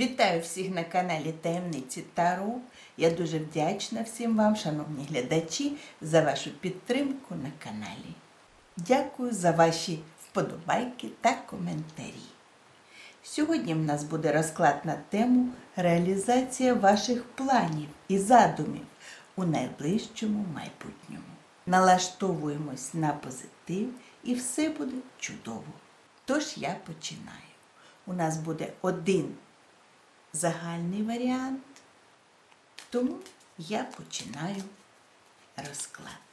Вітаю всіх на каналі Таємниці Таро. Я дуже вдячна всім вам, шановні глядачі, за вашу підтримку на каналі. Дякую за ваші вподобайки та коментарі. Сьогодні в нас буде розклад на тему реалізація ваших планів і задумів у найближчому майбутньому. Налаштовуємось на позитив і все буде чудово. Тож я починаю. У нас буде один загальний варіант, тому я починаю розклад.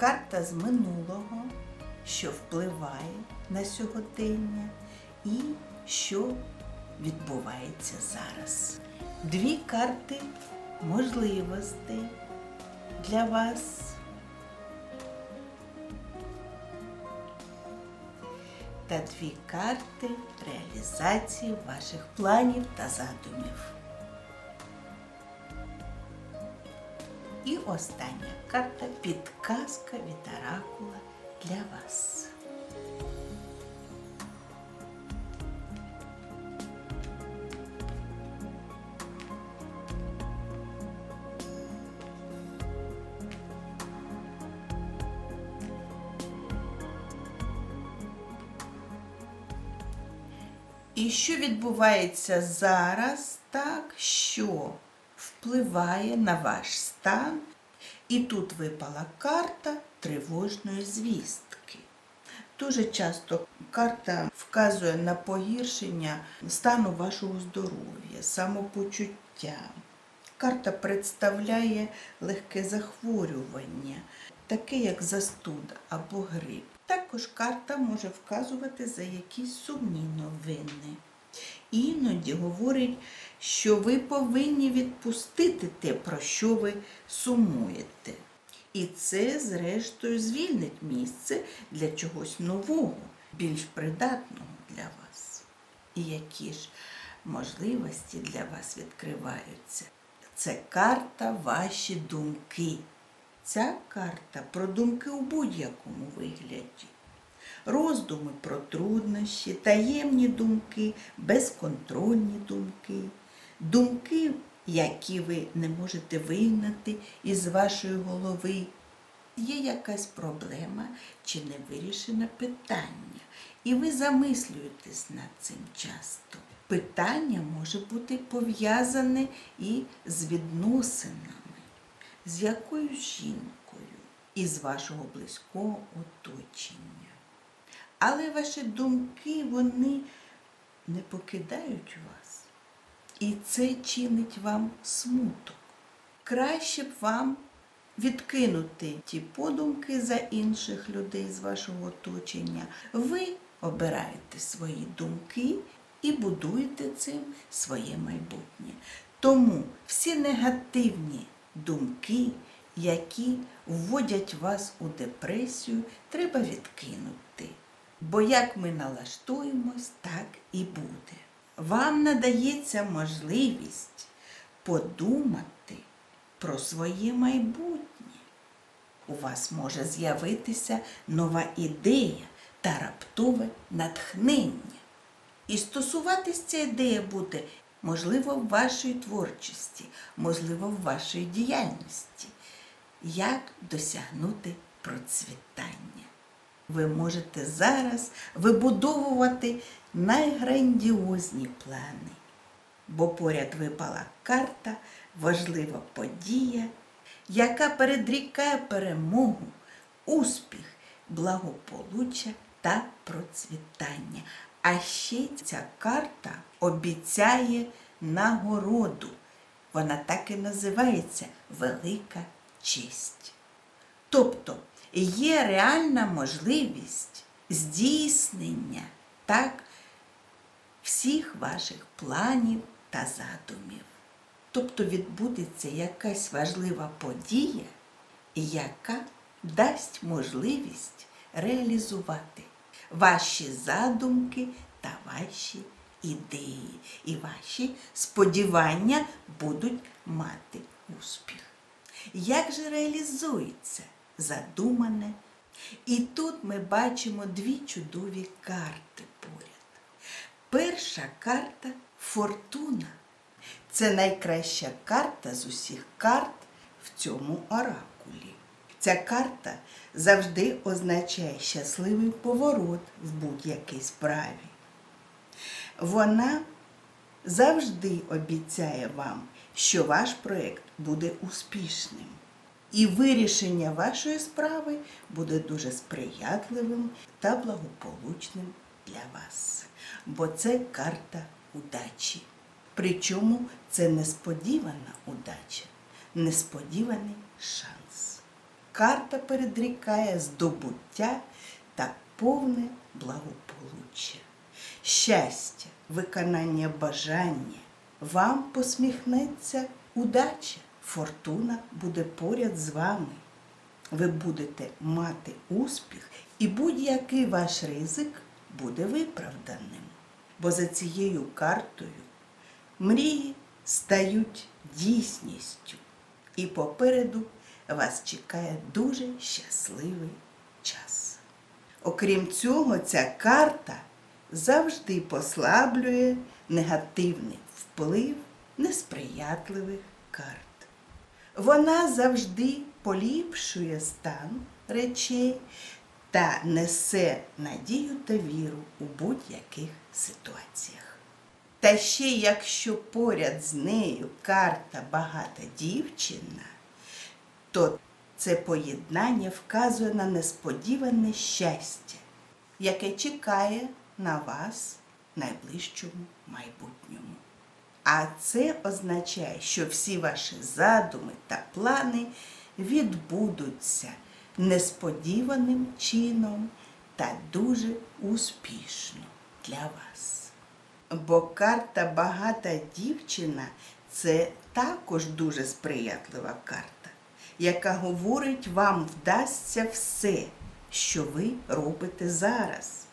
Карта з минулого, що впливає на сьогодення, і що відбувається зараз. Дві карти можливостей для вас. Та дві карти реалізації ваших планів та задумів. І остання карта підказка від оракула для вас. І що відбувається зараз, так, що впливає на ваш стан. І тут випала карта тривожної звістки. Дуже часто карта вказує на погіршення стану вашого здоров'я, самопочуття. Карта представляє легке захворювання, таке як застуда або грип. Також карта може вказувати за якісь сумні новини. Іноді говорить, що ви повинні відпустити те, про що ви сумуєте. І це, зрештою, звільнить місце для чогось нового, більш придатного для вас. І які ж можливості для вас відкриваються? Це карта ваші думки. Ця карта про думки у будь-якому вигляді. Роздуми про труднощі, таємні думки, безконтрольні думки, думки, які ви не можете вигнати із вашої голови. Є якась проблема чи невирішене питання, і ви замислюєтесь над цим часто. Питання може бути пов'язане і з відносинами з якою жінкою із вашого близького оточення. Але ваші думки, вони не покидають вас. І це чинить вам смуток. Краще б вам відкинути ті подумки за інших людей з вашого оточення. Ви обираєте свої думки і будуєте цим своє майбутнє. Тому всі негативні думки, які вводять вас у депресію, треба відкинути. Бо як ми налаштуємось, так і буде. Вам надається можливість подумати про своє майбутнє. У вас може з'явитися нова ідея та раптове натхнення. І стосуватись ця ідея буде можливо, в вашій творчості, можливо, в вашій діяльності. Як досягнути процвітання? Ви можете зараз вибудовувати найграндіозні плани, бо поряд випала карта, важлива подія, яка передрікає перемогу, успіх, благополуччя та процвітання. А ще ця карта обіцяє нагороду. Вона так і називається Велика честь. Тобто є реальна можливість здійснення так, всіх ваших планів та задумів. Тобто відбудеться якась важлива подія, яка дасть можливість реалізувати ваші задумки та ваші ідеї. І ваші сподівання будуть мати успіх. Як же реалізується задумане? І тут ми бачимо дві чудові карти. Перша карта фортуна. Це найкраща карта з усіх карт в цьому оракулі. Ця карта завжди означає щасливий поворот в будь-якій справі. Вона завжди обіцяє вам, що ваш проєкт буде успішним. І вирішення вашої справи буде дуже сприятливим та благополучним для вас. Бо це карта удачі. Причому це несподівана удача, несподіваний шанс. Карта передрікає здобуття та повне благополуччя, щастя, виконання бажання. Вам посміхнеться удача, фортуна буде поряд з вами. Ви будете мати успіх, і будь-який ваш ризик буде виправданим. Бо за цією картою мрії стають дійсністю. І попереду вас чекає дуже щасливий час. Окрім цього, ця карта завжди послаблює негативний вплив несприятливих карт. Вона завжди поліпшує стан речей та несе надію та віру у будь-яких ситуаціях. Та ще якщо поряд з нею карта багата дівчина, то це поєднання вказує на несподіване щастя, яке чекає на вас в найближчому майбутньому. А це означає, що всі ваші задуми та плани відбудуться несподіваним чином та дуже успішно для вас. Бо карта багата дівчина це також дуже сприятлива карта, яка говорить, вам вдасться все, що ви робите зараз.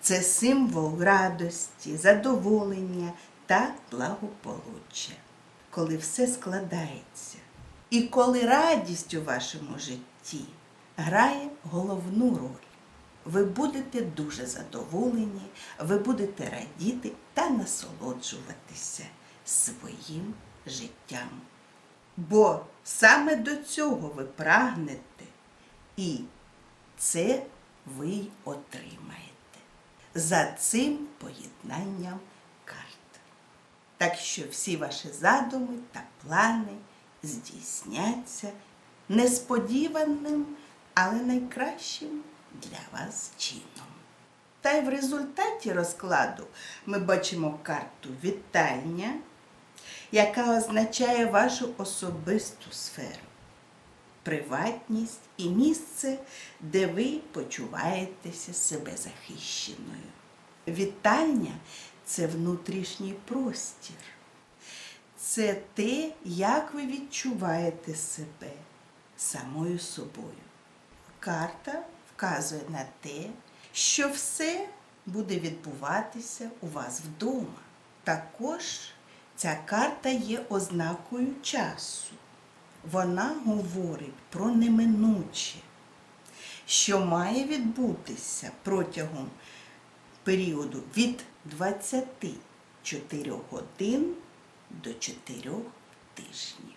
Це символ радості, задоволення та благополуччя, коли все складається. І коли радість у вашому житті грає головну роль. Ви будете дуже задоволені, ви будете радіти та насолоджуватися своїм життям. Бо саме до цього ви прагнете, і це ви й отримаєте за цим поєднанням карт. Так що всі ваші задуми та плани здійсняться несподіваним, але найкращим для вас чином. Та й в результаті розкладу ми бачимо карту вітання, яка означає вашу особисту сферу, приватність і місце, де ви почуваєтеся себе захищеною. Вітання це внутрішній простір. Це те, як ви відчуваєте себе самою собою. Карта вказує на те, що все буде відбуватися у вас вдома. Також ця карта є ознакою часу. Вона говорить про неминуче, що має відбутися протягом періоду від 24 годин до 4 тижнів.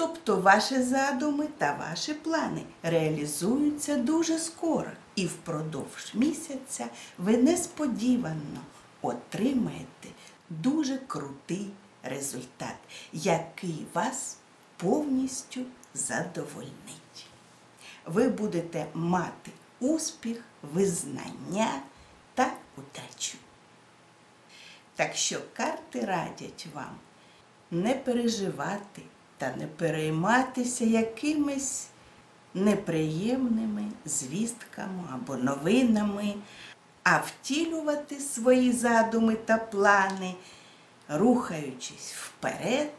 Тобто ваші задуми та ваші плани реалізуються дуже скоро, і впродовж місяця ви несподівано отримаєте дуже крутий результат, який вас повністю задовольнить. Ви будете мати успіх, визнання та удачу. Так що карти радять вам не переживати та не перейматися якимись неприємними звістками або новинами, а втілювати свої задуми та плани, рухаючись вперед,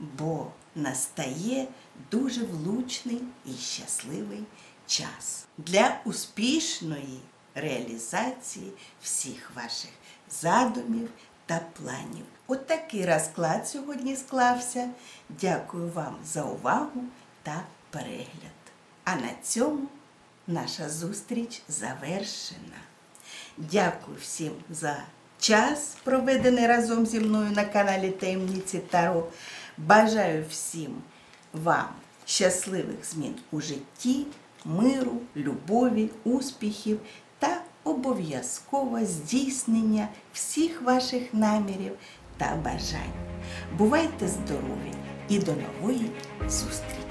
бо настає дуже влучний і щасливий час для успішної реалізації всіх ваших задумів та планів. От такий розклад сьогодні склався. Дякую вам за увагу та перегляд. А на цьому наша зустріч завершена. Дякую всім за час, проведений разом зі мною на каналі Таємниці Таро. Бажаю всім вам щасливих змін у житті, миру, любові, успіхів та обов'язково здійснення всіх ваших намірів та бажань. Бувайте здорові і до нової зустрічі!